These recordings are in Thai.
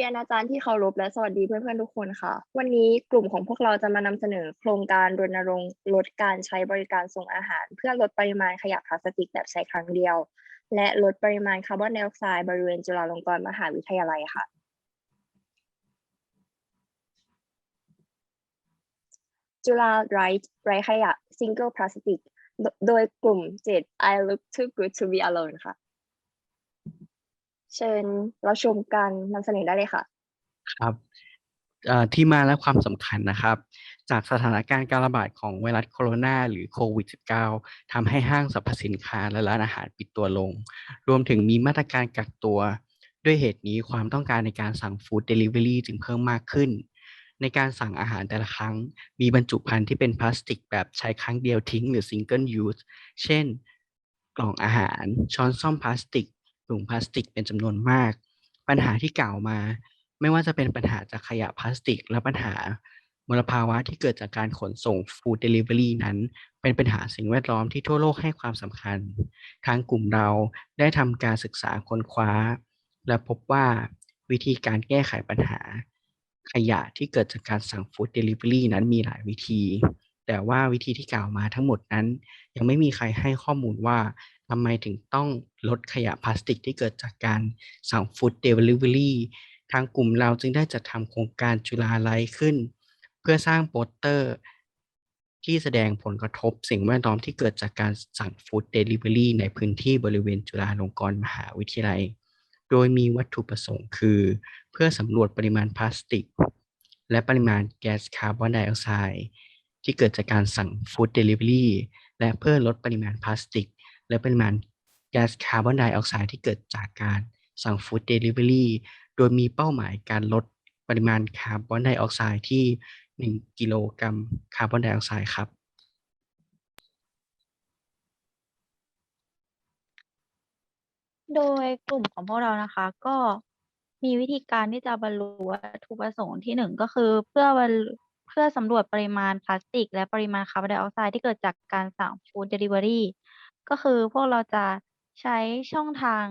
รียนอาจารย์ที่เคารพและสวัสดีเพื่อนๆทุกคนค่ะ วันนี้กลุ่มของพวกเราจะมานำเสนอโครงการรณรงค์ลดการใช้บริการส่งอาหาร เพื่อลดปริมาณขยะพลาสติกแบบใช้ครั้งเดียว และลดปริมาณคาร์บอนไดออกไซด์บริเวณจุฬาลงกรณ์มหาวิทยาลัยค่ะ จุฬาไรท์ไรขยะ single plastic โดโดยกลุ่ม 7 I look too good to be alone ค่ะ เชิญเราชมการนำเสนอได้เลยค่ะ ครับที่มาและความสำคัญนะครับ จากสถานการณ์การระบาดของไวรัสโคโรนาหรือโควิด -19 ทำให้ห้างสรรพสินค้าและร้านอาหารปิดตัวลง รวมถึงมีมาตรการกักตัว ด้วยเหตุนี้ความต้องการในการสั่งฟู้ดเดลิเวอรี่จึงเพิ่มมากขึ้น ในการสั่งอาหารแต่ละครั้ง มีบรรจุภัณฑ์ที่เป็นพลาสติกแบบใช้ครั้งเดียวทิ้งหรือ single use เช่น กล่องอาหาร ช้อนส้อมพลาสติก ถุงพลาสติกเป็นจำนวนมาก ปัญหาที่กล่าวมา ไม่ว่าจะเป็นปัญหาจากขยะพลาสติก และปัญหามลภาวะที่เกิดจากการขนส่งฟู้ดเดลิเวอรี่นั้น เป็นปัญหาสิ่งแวดล้อมที่ทั่วโลกให้ความสำคัญ ทางกลุ่มเราได้ทำการศึกษาค้นคว้า และพบว่าวิธีการแก้ไขปัญหา ขยะที่เกิดจากการสั่งฟู้ดเดลิเวอรี่นั้นมีหลายวิธี แต่ว่าวิธีที่กล่าวมาทั้งหมดนั้น ยังไม่มีใครให้ข้อมูลว่า ทำไมถึงต้องลดขยะพลาสติกที่เกิดจากการสั่งฟู้ดเดลิเวอรี่ทางกลุ่มเราจึงได้จัดทำโครงการจุฬาไลท์ขึ้น เพื่อสร้างโปสเตอร์ ที่แสดงผลกระทบสิ่งแวดล้อมที่เกิดจากการสั่งฟู้ดเดลิเวอรี่ในพื้นที่บริเวณจุฬาลงกรณ์มหาวิทยาลัย โดยมีวัตถุประสงค์คือ เพื่อสำรวจปริมาณพลาสติก และปริมาณแก๊สคาร์บอนไดออกไซด์ที่เกิดจากการสั่งฟู้ดเดลิเวอรี่และเพื่อลดปริมาณพลาสติก และปริมาณแก๊สคาร์บอนไดออกไซด์ที่เกิดจากการสั่งฟู้ดเดลิเวอรี่โดยมีเป้าหมายการลดปริมาณคาร์บอนไดออกไซด์ที่ 1 กิโลกรัมคาร์บอนไดออกไซด์ครับ โดยกลุ่มของพวกเรานะคะ ก็มีวิธีการที่จะบรรลุวัตถุประสงค์ที่หนึ่งก็คือเพื่อเพื่อสำรวจปริมาณพลาสติก และปริมาณคาร์บอนไดออกไซด์ที่เกิดจากการสั่งฟู้ดเดลิเวอรี่ ก็คือพวกเราจะใช้ช่องทาง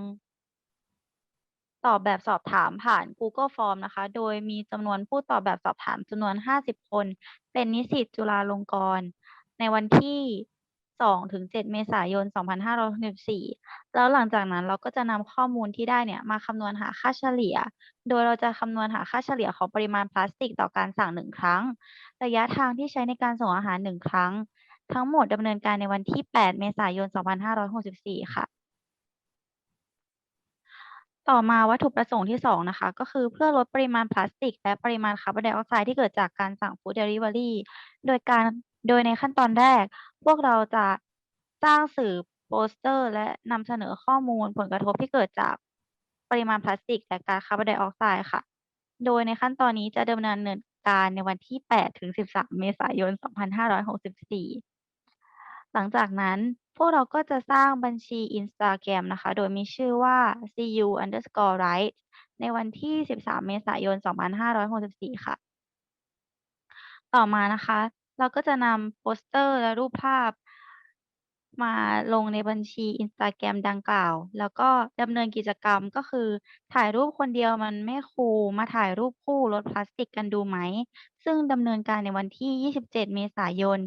ตอบแบบสอบถามผ่าน Google Form นะคะ โดยมีจำนวนผู้ตอบแบบสอบถามจำนวน 50 คน เป็นนิสิตจุฬาลงกรณ์ในวันที่2ถึง7เมษายน 2564 แล้วหลังจากนั้นเราก็จะนำข้อมูลที่ได้เนี่ยมาคำนวณหาค่าเฉลี่ย โดยเราจะคำนวณหาค่าเฉลี่ยของปริมาณพลาสติกต่อการสั่ง 1 ครั้ง ระยะทางที่ใช้ในการส่งอาหาร 1 ครั้ง ทั้งหมดดำเนินการในวันที่ 8 เมษายน 2564 ค่ะ ต่อมาวัตถุประสงค์ที่ 2 นะคะ ก็คือเพื่อลดปริมาณพลาสติก และปริมาณคาร์บอนไดออกไซด์ที่เกิดจากการสั่งฟู้ดเดลิเวอรี่โดยการโดยในขั้นตอนแรก พวกเราจะสร้างสื่อโปสเตอร์ และนำเสนอข้อมูลผลกระทบที่เกิดจากปริมาณพลาสติก และก๊าซคาร์บอนไดออกไซด์ค่ะ โดยในขั้นตอนนี้จะดำเนินการในวันที่ 8 ถึง 13 เมษายน 2564 หลังจากนั้นพวกเราก็จะสร้างบัญชี Instagram นะคะ โดยมีชื่อว่า cu underscore right ในวันที่ 13 เมษายน 2564 ค่ะ ต่อมานะคะ เราก็จะนำโปสเตอร์และรูปภาพ มาลงในบัญชี Instagram ดังกล่าว แล้วก็ดำเนินกิจกรรมก็คือ ถ่ายรูปคนเดียวมันไม่คูลมาถ่ายรูปคู่ลดพลาสติกกันดูไหม ซึ่งดำเนินการในวันที่ 27 เมษายน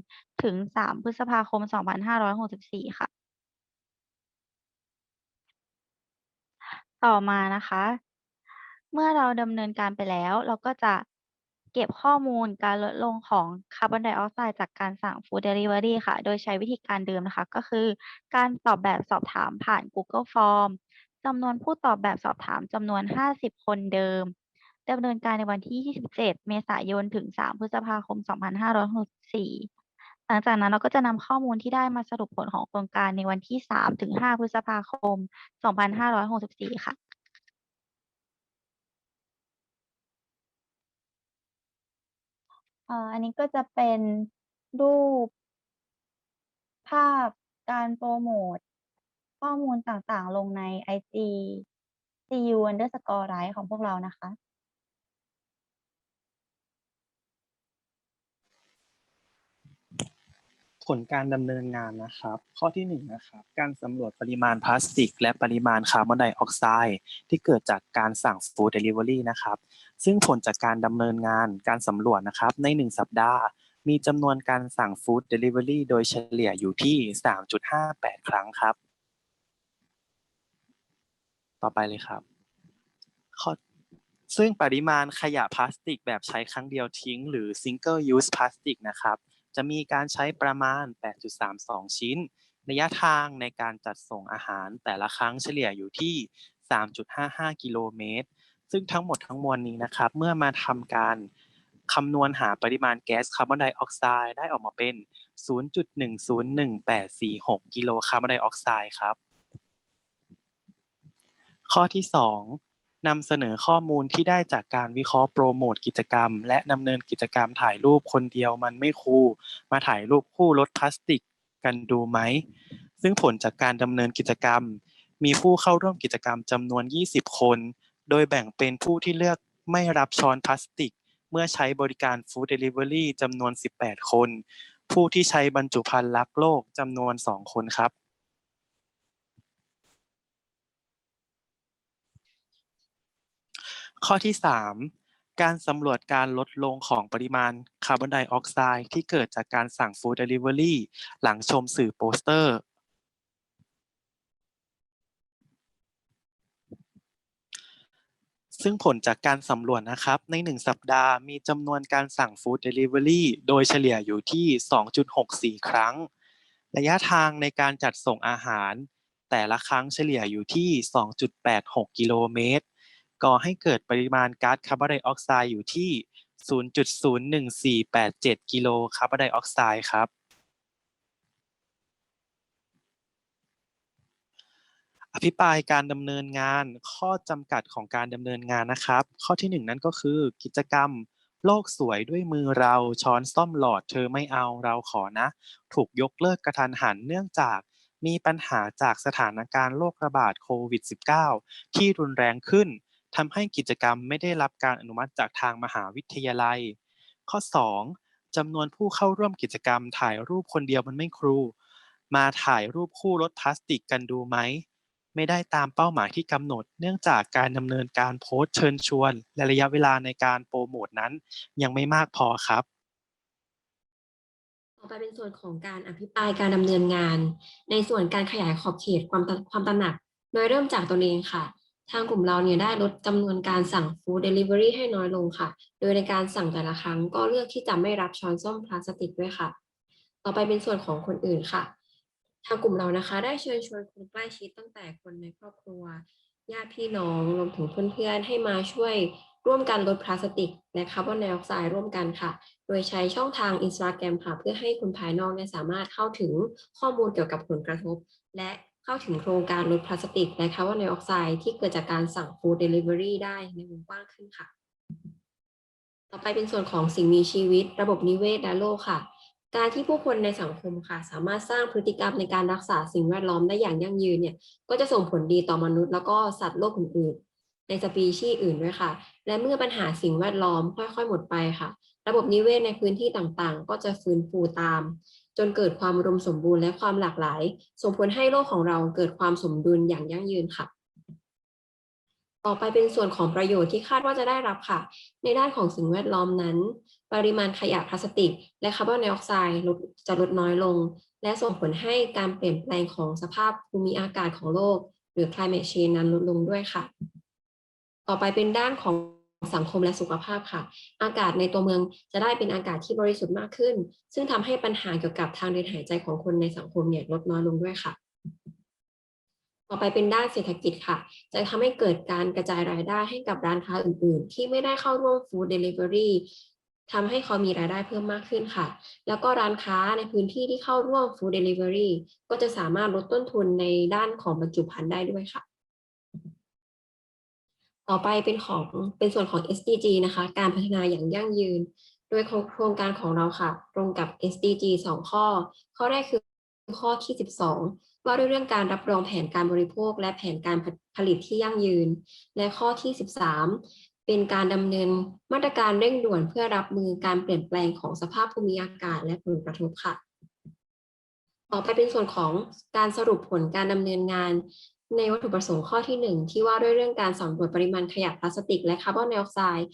ถึง 3 พฤษภาคม 2564 ค่ะ ต่อมานะคะ เมื่อเราดำเนินการไปแล้ว เราก็จะ เก็บข้อมูลการลดลงของคาร์บอนไดออกไซด์จากการสั่งฟู้ดเดลิเวอรี่ค่ะ โดยใช้วิธีการเดิมนะคะ ก็คือการตอบแบบสอบถามผ่าน Google Form จำนวนผู้ตอบแบบสอบถามจำนวน 50 คนเดิมดำเนินการในวันที่ 27 เมษายน ถึง 3 พฤษภาคม 2564 หลังจากนั้นเราก็จะนำข้อมูลที่ได้มาสรุปผลของโครงการในวันที่ 3 ถึง 5 พฤษภาคม 2564 ค่ะ อ่ออันนี้ก็จะเป็นรูป ภาพการโปรโมตข้อมูลต่างๆ ลงใน IG cu underscore right ของพวกเรานะคะ ผลการดำเนินงานนะครับ ข้อที่หนึ่งนะครับการสำรวจปริมาณพลาสติก และปริมาณคาร์บอนไดออกไซด์ที่เกิดจากการสั่งฟู้ดเดลิเวอรี่นะครับ ซึ่งผลจากการดำเนินงานการสำรวจนะครับในหนึ่งสัปดาห์ มีจำนวนการสั่งฟู้ดเดลิเวอรี่โดยเฉลี่ยอยู่ที่ 3.58 ครั้งครับ ต่อไปเลยครับข้อซึ่งปริมาณขยะพลาสติกแบบใช้ครั้งเดียวทิ้ง หรือ single use plastic นะครับ จะมีการใช้ประมาณ 8.32 ชิ้น ระยะทางในการจัดส่งอาหารแต่ละครั้งเฉลี่ยอยู่ที่ 3.55 กิโลเมตร ซึ่งทั้งหมดทั้งมวลนี้นะครับ เมื่อมาทำการคำนวณหาปริมาณแก๊สคาร์บอนไดออกไซด์ได้ออกมาเป็น 0.101846 กิโลคาร์บอนไดออกไซด์ครับ ข้อที่ 2 นำเสนอข้อมูลที่ได้จากการวิเคราะห์โปรโมทกิจกรรม และดำเนินกิจกรรมถ่ายรูปคนเดียวมันไม่คูลมาถ่ายรูปคู่ลดพลาสติกกันดูไหม ซึ่งผลจากการดำเนินกิจกรรม มีผู้เข้าร่วมกิจกรรมจำนวน 20 คน โดยแบ่งเป็นผู้ที่เลือกไม่รับช้อนพลาสติก เมื่อใช้บริการฟู้ดเดลิเวอรี่จำนวน 18 คน ผู้ที่ใช้บรรจุภัณฑ์รักโลกจำนวน 2 คนครับ ข้อที่ 3 การสำรวจการลดลงของปริมาณคาร์บอนไดออกไซด์ที่เกิดจากการสั่งฟู้ดเดลิเวอรี่หลังชมสื่อโปสเตอร์ ซึ่งผลจากการสำรวจนะครับ ใน 1 สัปดาห์มีจำนวนการสั่งฟู้ดเดลิเวอรี่โดยเฉลี่ยอยู่ที่ 2.64 ครั้ง ระยะทางในการจัดส่งอาหาร แต่ละครั้งเฉลี่ยอยู่ที่ 2.86 กิโลเมตร ก่อให้เกิดปริมาณก๊าซคาร์บอนไดออกไซด์อยู่ที่ 0.01487 กิโลคาร์บอนไดออกไซด์ครับ อภิปรายการดำเนินงานข้อจำกัดของการดำเนินงานนะครับ ข้อที่หนึ่งนั่นก็คือกิจกรรมโลกสวยด้วยมือเราช้อนซ่อมหลอดเธอไม่เอาเราขอนะ ถูกยกเลิกกระทันหันเนื่องจากมีปัญหาจากสถานการณ์โรคระบาดโควิด -19 ที่รุนแรงขึ้น ทำให้กิจกรรมไม่ได้รับการอนุมัติจากทางมหาวิทยาลัย ข้อ 2จำนวนผู้เข้าร่วมกิจกรรม ถ่ายรูปคนเดียวมันไม่ครู มาถ่ายรูปคู่ลดพลาสติกกันดูไหม ไม่ได้ตามเป้าหมายที่กำหนด เนื่องจากการดำเนินการโพสต์เชิญชวน และระยะเวลาในการโปรโมทนั้น ยังไม่มากพอครับ ต่อไปเป็นส่วนของการอภิปรายการดำเนินงาน ในส่วนการขยายขอบเขตความความตระหนัก โดยเริ่มจากตัวเองค่ะ ทางกลุ่มเราเนี่ยได้ลดจำนวนการสั่งฟู้ดเดลิเวอรี่ให้น้อยลงค่ะ โดยในการสั่งแต่ละครั้งก็เลือกที่จะไม่รับช้อนส้อมพลาสติกด้วยค่ะ ต่อไปเป็นส่วนของคนอื่นค่ะ ทางกลุ่มเรานะคะได้เชิญชวนคนใกล้ชิดตั้งแต่คนในครอบครัวญาติพี่น้องรวมถึงเพื่อนๆให้มาช่วยร่วมกันลดพลาสติกและคาร์บอนไดออกไซด์ร่วมกันค่ะ โดยใช้ช่องทาง Instagram ค่ะ เพื่อให้คนภายนอกเนี่ยสามารถเข้าถึงข้อมูลเกี่ยวกับผลกระทบ และ เข้าถึงโครงการลดพลาสติกและคาร์บอนไดออกไซด์ที่เกิดจากการสั่งฟู้ดเดลิเวอรี่ได้ในวงกว้างขึ้นค่ะ ต่อไปเป็นส่วนของสิ่งมีชีวิต ระบบนิเวศและโลกค่ะ การที่ผู้คนในสังคมค่ะ สามารถสร้างพฤติกรรมในการรักษาสิ่งแวดล้อมได้อย่างยั่งยืนเนี่ยก็จะส่งผลดีต่อมนุษย์ แล้วก็สัตว์โลกอื่นๆ ในสปีชีส์อื่นด้วยค่ะ และเมื่อปัญหาสิ่งแวดล้อมค่อย ๆ หมดไปค่ะ ระบบนิเวศในพื้นที่ต่างๆ ก็จะฟื้นฟูตาม จนเกิดความอุดมสมบูรณ์และความหลากหลาย ส่งผลให้โลกของเราเกิดความสมดุลอย่างยั่งยืนค่ะ ต่อไปเป็นส่วนของประโยชน์ที่คาดว่าจะได้รับค่ะ ในด้านของสิ่งแวดล้อมนั้น ปริมาณขยะพลาสติก และคาร์บอนไดออกไซด์จะลดน้อยลง และส่งผลให้การเปลี่ยนแปลงของสภาพภูมิอากาศของโลก หรือ climate change นั้นลดลงด้วยค่ะ ต่อไปเป็นด้านของ สังคมและสุขภาพค่ะ อากาศในตัวเมืองจะได้เป็นอากาศที่บริสุทธิ์มากขึ้น ซึ่งทำให้ปัญหาเกี่ยวกับทางเดินหายใจของคนในสังคมเนี่ยลดน้อยลงด้วยค่ะ ต่อไปเป็นด้านเศรษฐกิจค่ะ จะทำให้เกิดการกระจายรายได้ให้กับร้านค้าอื่น ๆ ที่ไม่ได้เข้าร่วมฟู้ดเดลิเวอรี่ทำให้เขามีรายได้เพิ่มมากขึ้นค่ะ แล้วก็ร้านค้าในพื้นที่ที่เข้าร่วมฟู้ดเดลิเวอรี่ก็จะสามารถลดต้นทุนในด้านของบรรจุภัณฑ์ได้ด้วยค่ะ ต่อไปเป็นของเป็นส่วนของ SDG นะคะ การพัฒนาอย่างยั่งยืน โดยโครงการของเราค่ะ ตรงกับ SDG 2 ข้อ ข้อแรกคือข้อที่ 12 ว่าด้วยเรื่องการรับรองแผนการบริโภค และแผนการผลิตที่ยั่งยืน และข้อที่ 13 เป็นการดำเนินมาตรการเร่งด่วนเพื่อรับมือการเปลี่ยนแปลงของสภาพภูมิอากาศและผลกระทบค่ะ ต่อไปเป็นส่วนของการสรุปผลการดำเนินงาน ในวัตถุประสงค์ข้อที่หนึ่งที่ว่าด้วยเรื่องการสำรวจปริมาณขยะพลาสติกและคาร์บอนไดออกไซด์